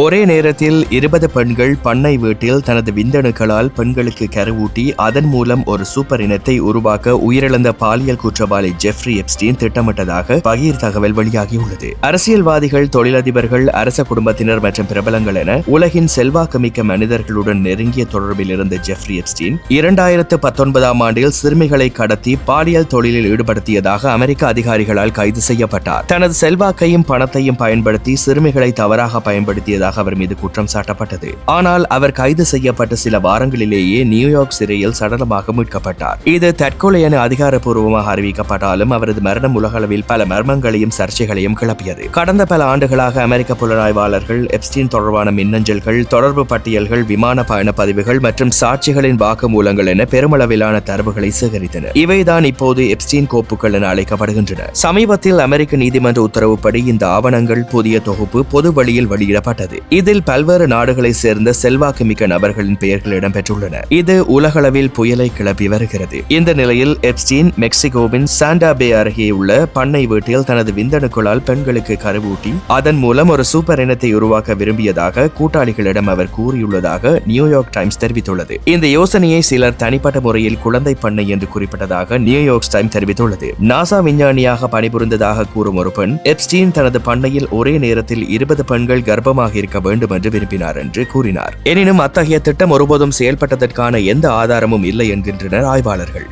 ஒரே நேரத்தில் இருபது பெண்கள் பண்ணை வீட்டில் தனது விந்தணுக்களால் பெண்களுக்கு கருவூட்டி அதன் மூலம் ஒரு சூப்பர் இனத்தை உருவாக்க உயிரிழந்த பாலியல் குற்றவாளி ஜெஃப்ரி எப்ஸ்டீன் திட்டமிட்டதாக பகீர் தகவல் வெளியாகியுள்ளது. அரசியல்வாதிகள் தொழிலதிபர்கள் அரச குடும்பத்தினர் மற்றும் பிரபலங்கள் என உலகின் செல்வாக்குமிக்க மனிதர்களுடன் நெருங்கிய தொடர்பில் இருந்த ஜெஃப்ரி எப்ஸ்டீன் இரண்டாயிரத்து பத்தொன்பதாம் ஆண்டில் சிறுமிகளை கடத்தி பாலியல் தொழிலில் ஈடுபடுத்தியதாக அமெரிக்க அதிகாரிகளால் கைது செய்யப்பட்டார். தனது செல்வாக்கையும் பணத்தையும் பயன்படுத்தி சிறுமிகளை தவறாக பயன்படுத்தியதாக அவர் மீது குற்றம் சாட்டப்பட்டது. ஆனால் அவர் கைது செய்யப்பட்ட சில வாரங்களிலேயே நியூயார்க் சிறையில் சடலமாக மீட்கப்பட்டார். இது தற்கொலை என அதிகாரப்பூர்வமாக அறிவிக்கப்பட்டாலும் அவரது மரணம் உலகளவில் பல மர்மங்களையும் சர்ச்சைகளையும் கிளப்பியது. கடந்த பல ஆண்டுகளாக அமெரிக்க புலனாய்வாளர்கள் எப்ஸ்டீன் தொடர்பான மின்னஞ்சல்கள் தொடர்பு பட்டியல்கள் விமான பயண பதிவுகள் மற்றும் சாட்சிகளின் வாக்குமூலங்கள் என பெருமளவிலான தரவுகளை சேகரித்தனர் இவைதான் இப்போது எப்ஸ்டீன் கோப்புகள் என அழைக்கப்படுகின்றன. சமீபத்தில் அமெரிக்க நீதிமன்ற உத்தரவுப்படி இந்த ஆவணங்கள் புதிய தொகுப்பு பொது வழியில் வெளியிடப்பட்டது. இதில் பல்வேறு நாடுகளைச் சேர்ந்த செல்வாக்குமிக்க நபர்களின் பெயர்கள் இடம்பெற்றுள்ளன. இது உலகளவில் புயலை கிளப்பி வருகிறது. இந்த நிலையில் எப்ஸ்டீன் மெக்சிகோவின் சாண்டா பே அருகே உள்ள பண்ணை வீட்டில் தனது விந்தணுக்களால் பெண்களுக்கு கருவூட்டி அதன் மூலம் ஒரு சூப்பர் இனத்தை உருவாக்க விரும்பியதாக கூட்டாளிகளிடம் அவர் கூறியுள்ளதாக நியூயார்க் டைம்ஸ் தெரிவித்துள்ளது. இந்த யோசனையை சிலர் தனிப்பட்ட முறையில் குழந்தை பண்ணை என்று குறிப்பிட்டதாக நியூயார்க் டைம் தெரிவித்துள்ளது. நாசா விஞ்ஞானியாக பணிபுரிந்ததாக கூறும் ஒரு பெண் எப்ஸ்டீன் தனது பண்ணையில் ஒரே நேரத்தில் இருபது பெண்கள் கர்ப்பமாக இருக்க வேண்டும் என்று விரும்பினார் என்று கூறினார். எனினும் அத்தகைய திட்டம் ஒருபோதும் செயல்பட்டதற்கான எந்த ஆதாரமும் இல்லை என்கின்றனர் ஆய்வாளர்கள்.